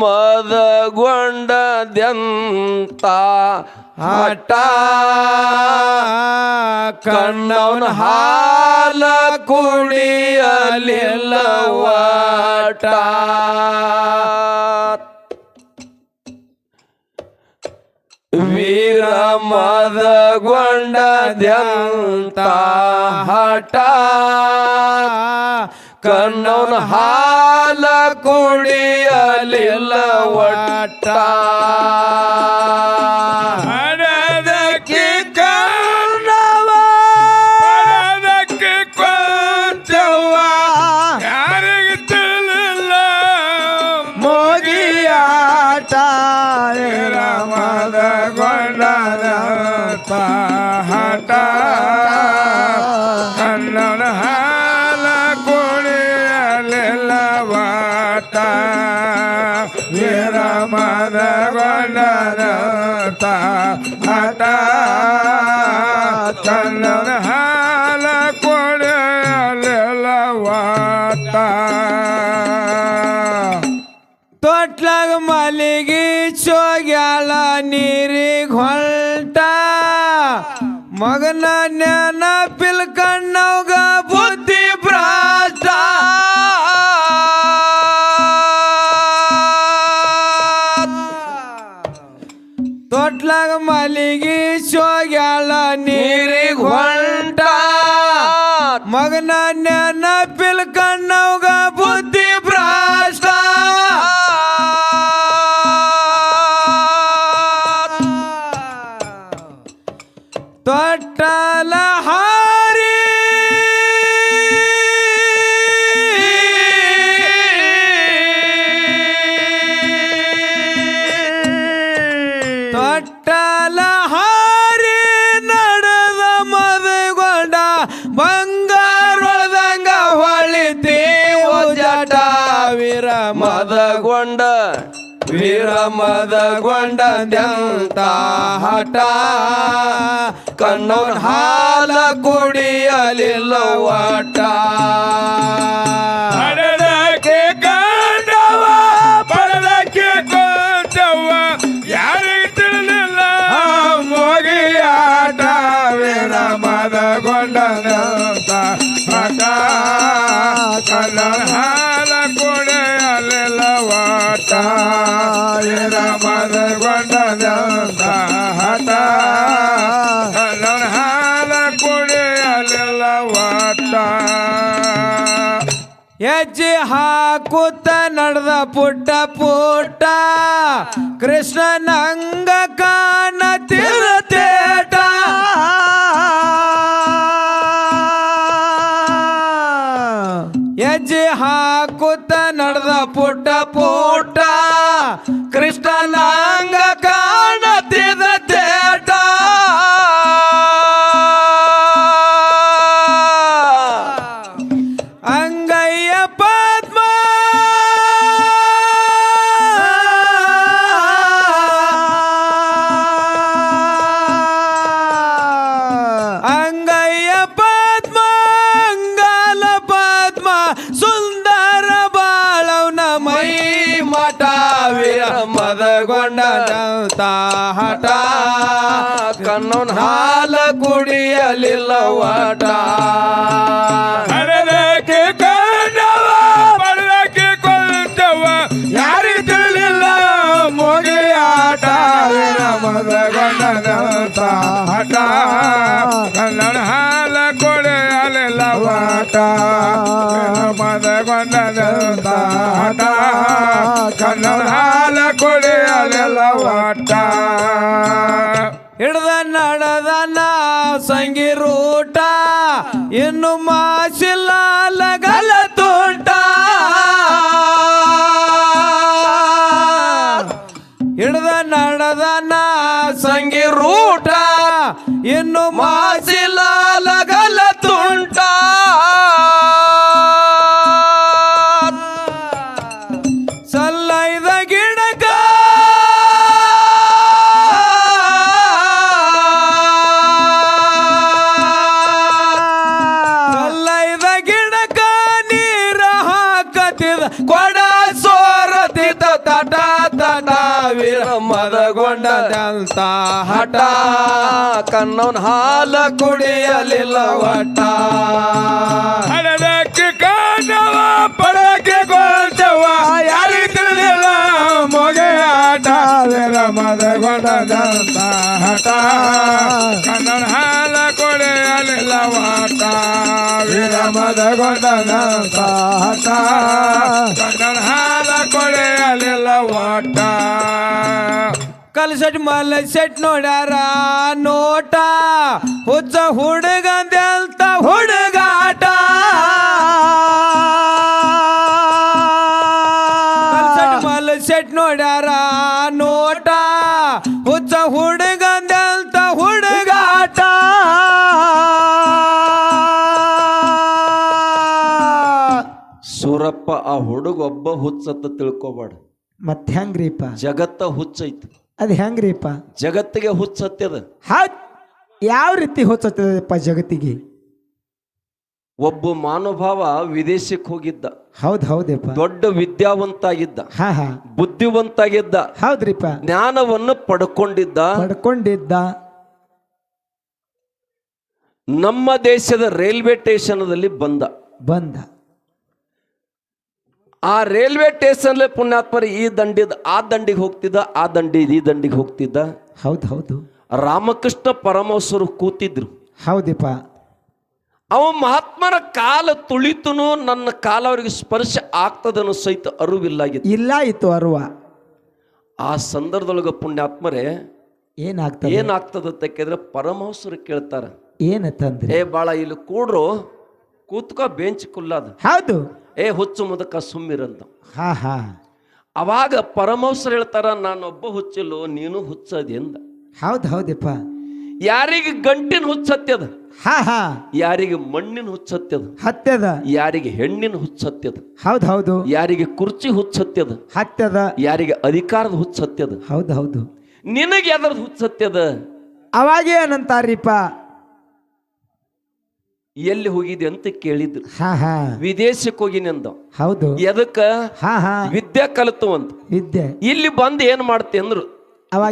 ಮದಗೊಂಡದ್ಯಂತ ಹಠ ಕಣ್ಣವನ ಹಾಲ ಕುಡಿಯಲಿಲ್ಲ ವಾಟ ವೀರ ಮದಗೊಂಡದ್ಯಂತ ಹಠ ಕಣ್ಣವನ ಹಾಲ ಕುಡಿಯಲಿಲ್ಲ ಒಟ್ಟ. ಕಣ್ಣನ ಹಾಲ ಕೊಡಲವಾತ ತೊಟ್ಲಾಗ ಮಲಿಗೆ ಚೋಗ್ಯಾಳ ನೀರಿಗೆ ಹೊಲ್ಟ ಮಗನ ಜ್ಞಾನ ಪಿಲ್ಕಣ್ಣವ್ಗ ಮಗನ ಜ್ಞಾನ ಪಿಲ್ಕಣ್ಣವ್ಗ ವೀರ ಮದಗೊಂಡ ದಂತ ಹಠ. ಕಣ್ಣವನ ಹಾಲ ಕುಡಿಯಲಿಲ್ಲ ಒಟ್ಟ ಕೊಂಡ ಹಾಲ ಕುಡಿಯಲಿಲ್ಲ ಹೆಜ್ಜೆ ಹಾಕುತ್ತ ನಡೆದ ಪುಟ್ಟ ಪುಟ್ಟ. ಕೃಷ್ಣನಂಗ ಕಾಣ ತಿರುತೇಟ ಪುಟ್ಟ ಪುಟ್ಟ ಕೃಷ್ಣನಂಗ ವೀರ ಮದಗೊಂಡ ಹಠ ಕಣ್ಣವನ ಹಾಲ ಕುಡಿಯಲಿಲ್ಲ ಒಟ್ಟ ಹಣದಕ್ಕೆ ಕಂಡವ ಪಡದಕ್ಕೆ ಕೊಂಚವ ಯಾರಿಗೆ ತಿಳಿಲಿಲ್ಲ ಮೋಗಿ ಆಟ ಮದ ಗಂಡನಂತ ಹಠ ಕನ್ನಡ ಹಾಲ ಕೊಡೆಯಲಿಲ್ಲ ವಾಟ ಮದ ಗಂಡನಂತ ಹಠ ಕನ್ನಡ ಹಾಲ ಕೊಡೆಯಲಿಲ್ಲ ವಾಟ. ಮದಗೊಂಡದಂತ ಹಠ. ಕಣ್ಣವನ್ ಹಾಲ ಕುಡಿಯಲಿಲ್ಲ ವಟ. ಹಡದಕ್ಕೆ ಕಾಣವ ಪಡಕ್ಕೆ ಕೊಳ್ತವ ಯಾರಿಗೆ ತಿಳಿದಿಲ್ಲ ಮೊಗೆ ಆಟ. ವಿರಮದ ಗೊಡದಂತ ಹಠ. ಕನ್ನಡ ಹಾಲ ಕೊಡೆಯಲಿಲ್ಲ ವಾಟ. ವಿರಮದ ಗೊಡದಂತ ಹಠ. ಕನ್ನಡ ಹಾಲ ಕೊಡೆಯಲಿಲ್ಲ ವಾಟ. ಕಲ್ಸಟ್ ಮಲ್ಲ ಸೆಟ್ ನೋಡ್ಯಾರ ನೋಟ ಹುಚ್ಚ ಹುಡುಗಂದೆಲ್ತ ಹುಡುಗಾಟ ಕಲ್ಸಟ್ ಮಲ್ಲ ಸೆಟ್ ನೋಡ್ಯಾರ ನೋಟ ಹುಚ್ಚ ಹುಡುಗಂದೆಲ್ತ ಹುಡುಗಾಟ ಸೂರಪ್ಪ ಆ ಹುಡುಗ ಒಬ್ಬ ಹುಚ್ಚತ್ತ ತಿಳ್ಕೊಬೇಡ ಮತ್ತೆ ಹೆಂಗ್ರಿಪ್ಪ ಜಗತ್ತ ಹುಚ್ಚೈತಿ ಅದು ಹೆಂಗ್ರಿಪ್ಪ? ಜಗತ್ತಿಗೆ ಹುಚ್ಚತ್ಯದ ಹ ಯಾವ ರೀತಿ ಹುಚ್ಚತ್ತದಪ್ಪ ಜಗತ್ತಿಗೆ? ಒಬ್ಬ ಮಾನುಭಾವ ವಿದೇಶಕ್ಕೆ ಹೋಗಿದ್ದ. ಹೌದ್ ಹೌದಪ್ಪ ದೊಡ್ಡ ವಿದ್ಯಾವಂತ ಆಗಿದ್ದ ಹಾ ಹಾ. ಬುದ್ಧಿವಂತಾಗಿದ್ದ ಹೌದ್ರಿಪ್ಪ. ಜ್ಞಾನವನ್ನು ಪಡ್ಕೊಂಡಿದ್ದ. ಪಡ್ಕೊಂಡಿದ್ದ. ನಮ್ಮ ದೇಶದ ರೈಲ್ವೆ ಸ್ಟೇಷನ್ದಲ್ಲಿ ಬಂದ. ಬಂದ. ಆ ರೈಲ್ವೆ ಸ್ಟೇಷನ್ ಪುಣ್ಯಾತ್ಮರ ಈ ದಂಡಿದ ಆ ದಂಡಿಗೆ ಹೋಗ್ತಿದ್ದ ಆ ದಂಡಿ ಈ ದಂಡಿಗೆ ಹೋಗ್ತಿದ್ದ. ಹೌದು ಹೌದು. ರಾಮಕೃಷ್ಣ ಪರಮಹಂಸರು ಕೂತಿದ್ರು. ಹೌದಪ್ಪ. ಅವ ಮಹಾತ್ಮರ ಕಾಲ ತುಳಿತುನು ನನ್ನ ಕಾಲ ಅವರಿಗೆ ಸ್ಪರ್ಶ ಆಗ್ತದನ್ನು ಸಹಿತ ಅರಿವಿಲ್ಲಾಗಿತ್ತು. ಇಲ್ಲ ಇತ್ತು ಅರುವ. ಆ ಸಂದರ್ಭದೊಳಗ ಪುಣ್ಯಾತ್ಮರೇ ಏನಾಗ್ತದೆ? ಏನಾಗ್ತದ ಅಂತ ಕೇಳಿದ್ರೆ ಪರಮಹಂಸರು ಕೇಳ್ತಾರ. ಏನಂತಂದ್ರೆ ಏ ಬಾಳ ಇಲ್ಲಿ ಕೂಡ್ರು ಕೂತ್ಕೋ ಬೆಂಚ್ ಕುಲ್ಲದ. ಹೌದು. ಏ ಹುಚ್ಚು ಮುದಕ ಸುಮ್ಮಿರಂತ. ಹಾ ಹಾ. ಅವಾಗ ಪರಮಹಂಸರು ಹೇಳ್ತಾರ ನಾನೊಬ್ಬ ಹುಚ್ಚಿಲ್ಲೋ ನೀನು ಹುಚ್ಚದಿಂದ ಹೌದು ಹೌದ್ ಹೌದಪ್ಪ. ಯಾರಿಗೆ ಗಂಟಿನ ಹುಚ್ಚತ್ಯದ? ಹಾ ಹಾ. ಯಾರಿಗೆ ಮಣ್ಣಿನ ಹುಚ್ಚತ್ಯದ? ಹತ್ಯದ. ಯಾರಿಗೆ ಹೆಣ್ಣಿನ ಹುಚ್ಚತ್ಯದ? ಹೌದು ಹೌದು. ಯಾರಿಗೆ ಕುರ್ಚಿ ಹುಚ್ಚತ್ಯದ? ಹತ್ಯದ. ಯಾರಿಗೆ ಅಧಿಕಾರದ ಹುಚ್ಚತ್ಯದ? ಹೌದ್ ಹೌದು. ನಿನಗೆ ಅದರದ ಹುಚ್ಚತ್ಯದ? ಅವಾಗೇನಂತಾರೀಪ ಎಲ್ಲಿ ಹೋಗಿದೆ ಅಂತ ಕೇಳಿದ್ರು ಹಾ ಹಾ. ವಿದೇಶಕ್ಕೆ ಹೋಗಿನಿ ಅಂದ ಹೌದು. ಎದಕ್ಕ? ಹಾ ಹಾ. ವಿದ್ಯಾ ಕಲಿತು ಅಂತ. ವಿದ್ಯೆ. ಇಲ್ಲಿ ಬಂದು ಏನ್ ಮಾಡ್ತಿ ಅಂದ್ರು?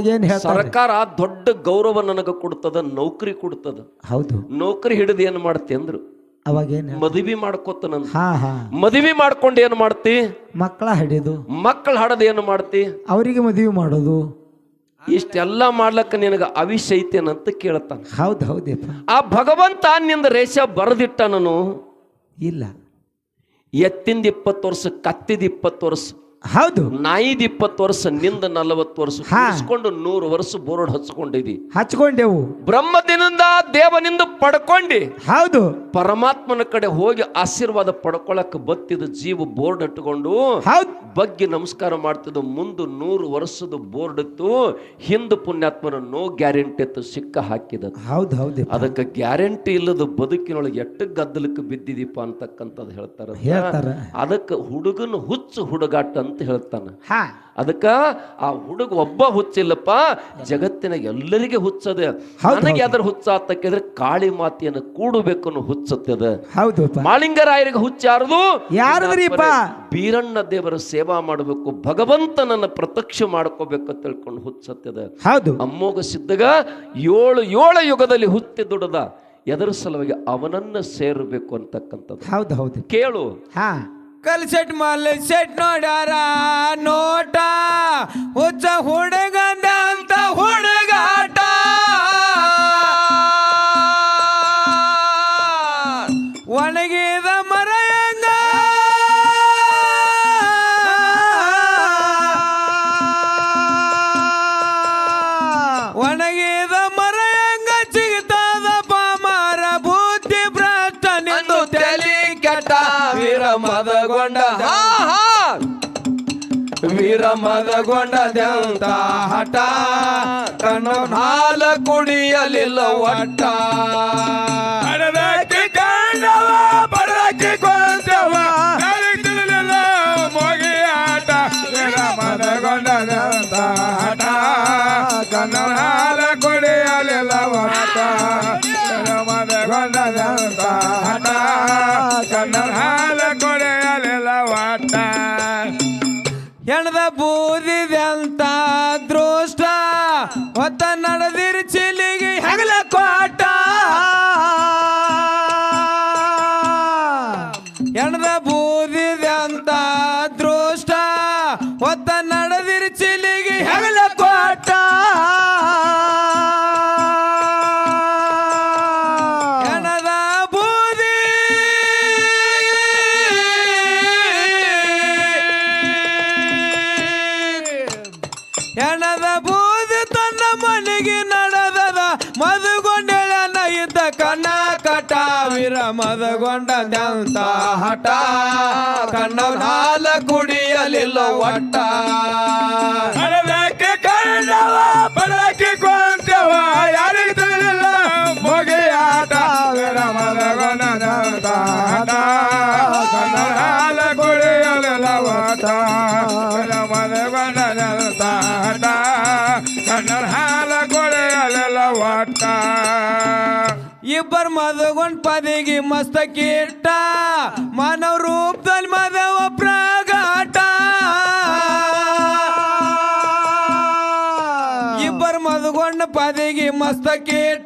ಹೇಳ್ತಾರೆ? ಸರ್ಕಾರ ದೊಡ್ಡ ಗೌರವ ನನಗ ಕೊಡ್ತದ ನೌಕರಿ ಕೊಡ್ತದ. ಹೌದು. ನೌಕರಿ ಹಿಡಿದು ಏನ್ ಮಾಡ್ತಿ ಅಂದ್ರು? ಅವಾಗೇನ್ ಹೇಳ್- ಮದುವೆ ಮಾಡ್ಕೋತನಂತ ಹಾ ಹಾ. ಮದುವೆ ಮಾಡ್ಕೊಂಡು ಏನ್ ಮಾಡ್ತಿ? ಮಕ್ಕಳ ಹಿಡಿದು. ಮಕ್ಕಳ ಹಡದ ಏನು ಮಾಡ್ತಿ? ಅವರಿಗೆ ಮದುವೆ ಮಾಡೋದು. ಇಷ್ಟೆಲ್ಲ ಮಾಡ್ಲಕ್ಕ ನಿನಗೆ ಅವಿಷ ಐತೇನಂತ ಕೇಳ್ತಾನ. ಹೌದು ಹೌದೇ ಆ ಭಗವಂತ ನಿಂದ ರೇಷ ಬರೆದಿಟ್ಟ ನಾನು. ಇಲ್ಲ. ಎತ್ತಿಂದ ಇಪ್ಪತ್ತು ವರ್ಷ ಕತ್ತಿದ ಇಪ್ಪತ್ತು ವರ್ಷ ಹೌದು. ನಾಯಿದ ಇಪ್ಪತ್ತು ವರ್ಷ ನಿಂದ ನಲವತ್ತು ವರ್ಷ ಹಾ. ಕೂಡಿಸ್ಕೊಂಡು ನೂರು ವರ್ಷ ಬೋರ್ಡ್ ಹಚ್ಕೊಂಡಿದಿ. ಹಚ್ಕೊಂಡೆವು. ಬ್ರಹ್ಮದಿನಿಂದ ದೇವನಿಂದ ಪಡ್ಕೊಂಡಿ. ಹೌದು. ಪರಮಾತ್ಮನ ಕಡೆ ಹೋಗಿ ಆಶೀರ್ವಾದ ಪಡ್ಕೊಳಕ್ ಬತ್ತಿದ ಜೀವ ಬೋರ್ಡ್ ಇಟ್ಟುಕೊಂಡು ಹೌದು. ಬಗ್ಗೆ ನಮಸ್ಕಾರ ಮಾಡ್ತಿದ್ದು ಮುಂದೆ ನೂರು ವರ್ಷದ ಬೋರ್ಡ್ ಇತ್ತು ಹಿಂದೆ ಪುಣ್ಯಾತ್ಮನ ನೋ ಗ್ಯಾರಂಟಿ ಇತ್ತು ಸಿಕ್ಕ ಹಾಕಿದ. ಹೌದು ಹೌದು ಅದಕ್ಕೆ ಗ್ಯಾರಂಟಿ ಇಲ್ಲದ ಬದುಕಿನೊಳಗೆ ಎಷ್ಟು ಗದ್ದಲಕ್ಕೆ ಬಿದ್ದಿದೀಪ ಅಂತಕ್ಕಂಥದ್ದು ಹೇಳ್ತಾರ ಹೇಳ್ತಾರ. ಅದಕ್ಕೆ ಹುಡುಗನ ಹುಚ್ಚು ಹುಡುಗಾಟ ಅಂತ ಹೇಳ್ತಾನ. ಹಾ. ಅದಕ್ಕ ಆ ಹುಡುಗ ಒಬ್ಬ ಹುಚ್ಚಿಲ್ಲಪ್ಪ ಜಗತ್ತಿನ ಎಲ್ಲರಿಗೆ ಹುಚ್ಚದ. ನನಗೆ ಯಾವ್ದಾರ ಹುಚ್ಚ ಅಂತ ಕೇಳಿದ್ರೆ ಕಾಳಿ ಮಾತೆಯನ್ನು ಕೂಡಬೇಕು ಅನ್ನೋ ಹುಚ್ಚತ್ತದ ಹೌದು ಮಾಳಿಂಗರಾಯರಿಗೆ ಹುಚ್ಚಾರದು ಯಾರದ್ರಿಪ್ಪ? ಬೀರಣ್ಣ ದೇವರ ಸೇವಾ ಮಾಡಬೇಕು ಭಗವಂತನನ್ನ ಪ್ರತ್ಯಕ್ಷ ಮಾಡ್ಕೋಬೇಕು ಅಂತ ತಿಳ್ಕೊಂಡು ಹುಚ್ಚತ್ತದ ಹೌದು. ಅಮ್ಮೋಗ ಸಿದ್ಧಗ ಏಳು ಏಳು ಯುಗದಲ್ಲಿ ಹುತ್ತಿ ದುಡದ ಎದರ ಸಲುವಾಗಿ ಅವನನ್ನ ಸೇರಬೇಕು ಅಂತಕ್ಕಂಥದ್ದು. ಹೌದು ಹೌದು. ಕೇಳು. ಹಾ. ಕಲ್ಸಟ್ ಮಲ್ಸೆಟ್ ನೋಡ್ಯಾರ ನೋಟ. ಹುಚ್ಚ ವೀರ ಮದಗೊಂಡ ದಂತ ಹಠ. ಕಣ್ಣು ಹಾಲ ಕುಡಿಯಲಿಲ್ಲ ಒಟ್ಟ. ಹಡದಕ್ಕೆ ವಾಟ ಹೆಣದ ವೀರ ಮದಗೊಂಡಂತ ಹಠ ಕಣ್ಣ ಕುಡಿಯಲಿಲ್ಲ ಒಟ್ಟ. ಇಬ್ಬರು ಮದಗೊಂಡ್ ಪದಿಗೆ ಮಸ್ತ ಕೀಟ ಮಾನವ ರೂಪದಲ್ಲಿ ಮದವ ಪ್ರಾಗಾಟ ಇಬ್ಬರು ಮದಗೊಂಡ ಪದಿಗೆ ಮಸ್ತ ಕೀಟ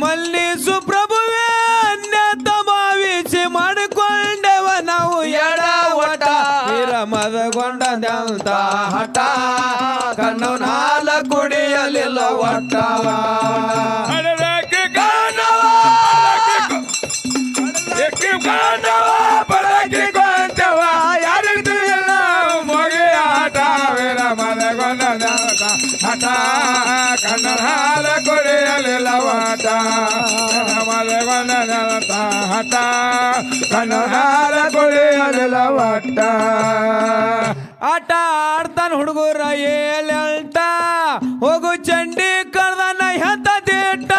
మళ్ళీ ಆಟ ಆಡ್ತಾನ ಹುಡುಗರ ಏಳೆಲ್ಟ ಹೋಗು ಚಂಡಿ ಕಳ್ದನ ಹೆತ್ತ ದಿಟ್ಟ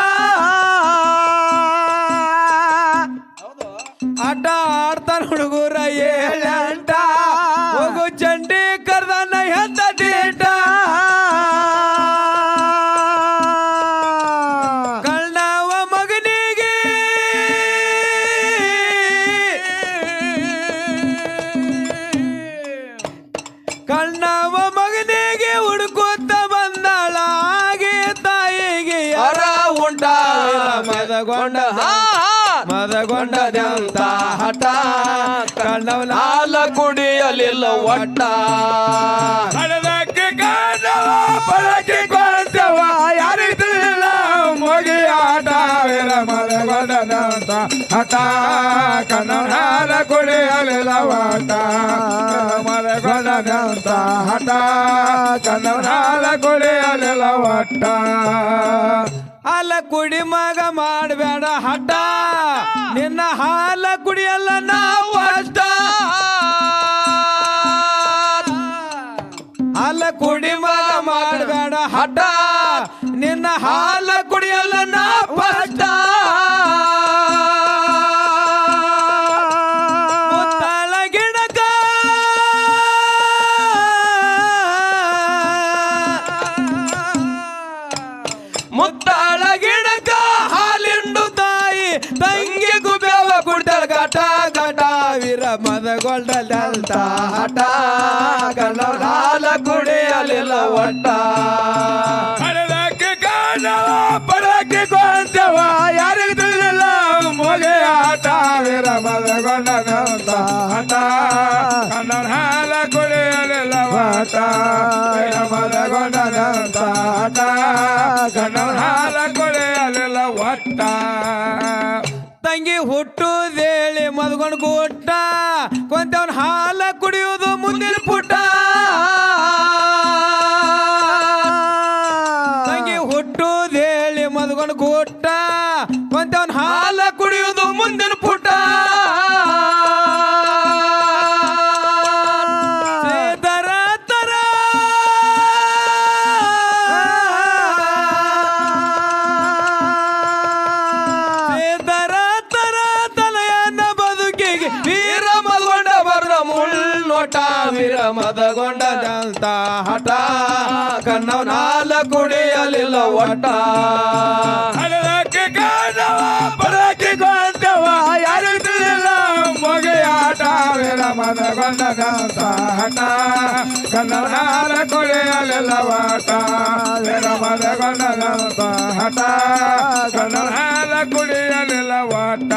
ಮದಗೊಂಡ ಮದಗೊಂಡದಂತ ಹಠ. ಕಣ್ಣವ ನಾಲ ಕುಡಿಯಲಿಲ್ಲ ಒಟ್ಟ. ಹಣದಕ್ಕೆ ಕಾಣವ ಬಳಕೆ ಕೊಂಚವ ಯಾರಿಗೆ ತಿಳಿಯಲ್ಲ ಮೊಗೆ ಆಟ. ವೀರ ಮದಗೊಂಡನಂತ ಹಠ. ಕನ್ನಡ ಹಾಲ ಕುಡಿಯಲಿಲ್ಲ ವಾಟ ಮದಗೊಂಡನಂತ ಹಠ. ಕನ್ನಡ ಹಾಲ ಕುಡಿಯಲಿಲ್ಲ ಒಟ್ಟ. ಹಾಲ ಕುಡಿ ಮಗ ಮಾಡಬೇಡ ಹಠ. ನಿನ್ನ ಹಾಲ ಕುಡಿಯಲ್ಲ ನಾವು ಮದಗೊಳ್ಡಲಂತ ಹಠ ಕಣ್ಣವ್ರ ಹಾಲ ಕುಡಿಯಲಿಲ್ಲ ಒಟ್ಟ ಹಣದಕ್ಕೆ ಕಾಣವ ಬಳಕೆ ಕೊಂಚವ ಯಾರಿಗೆ ತಿಳಿದಿಲ್ಲ ಮೊಗೆ ಆಟ ವೀರ ಮದಗೊಂಡನಂತ ಹಠ ಕನ್ನಡ ಹಾಲ ಕುಡಿಯಲಿಲ್ಲ ವಾಟ ವೀರ ಮದಗೊಂಡನಂತ ಹಠ ಕನ್ನಡ ಹಾಲ ಕುಡಿಯಲಿಲ್ಲ ಒಟ್ಟ ತಂಗಿ ಹುಟ್ಟುದೇಳಿ ಮದ್ಕೊಂಡು ಗುಟ್ಟ ಕೊಂತವನ್ ಹಾಲ ಕುಡಿಯೋದು ಮದಗೊಂಡ ಮದಗೊಂಡದಂತ ಹಠ. ಕಣ್ಣವನಾಲ ಕುಡಿಯಲಿಲ್ಲ ಒಟ್ಟ. ಹಠ ಕನ್ನಡ ಕುಡಿಯಲಿಲ್ಲ ವಾಟ ಕನ್ನಡ ಕುಡಿಯಲಿಲ್ಲ ವಾಟ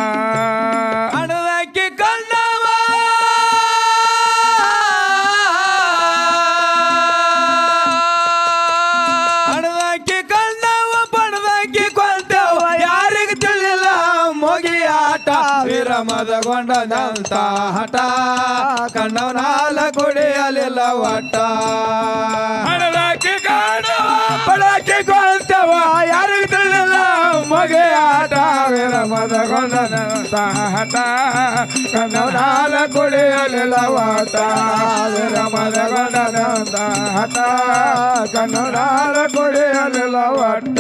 ಗೊಂಡದಂತ ಹಠ ಕಣ್ಣವನಾಲ ಕುಡಿಯಲಿಲ್ಲ ಒಟ್ಟ. ಹಣಲಕ್ಕೆ ಕಾಣವ ಬಡಕ್ಕೆ ಕೊಂತವ ಯಾರಿಗೆ ತಿಳಿದಿಲ್ಲ ಆಟ ವಿರಮದ ಗೊಂಡದಂತ ಹಠ ಕಣ್ಣವನಾಲ ಕುಡಿಯಲಿಲ್ಲ ವಾಟ ವಿರಮದ ಗೊಂಡದಂತ ಹಠ ಕಣ್ಣವನಾಲ ಕುಡಿಯಲಿಲ್ಲ ವಾಟ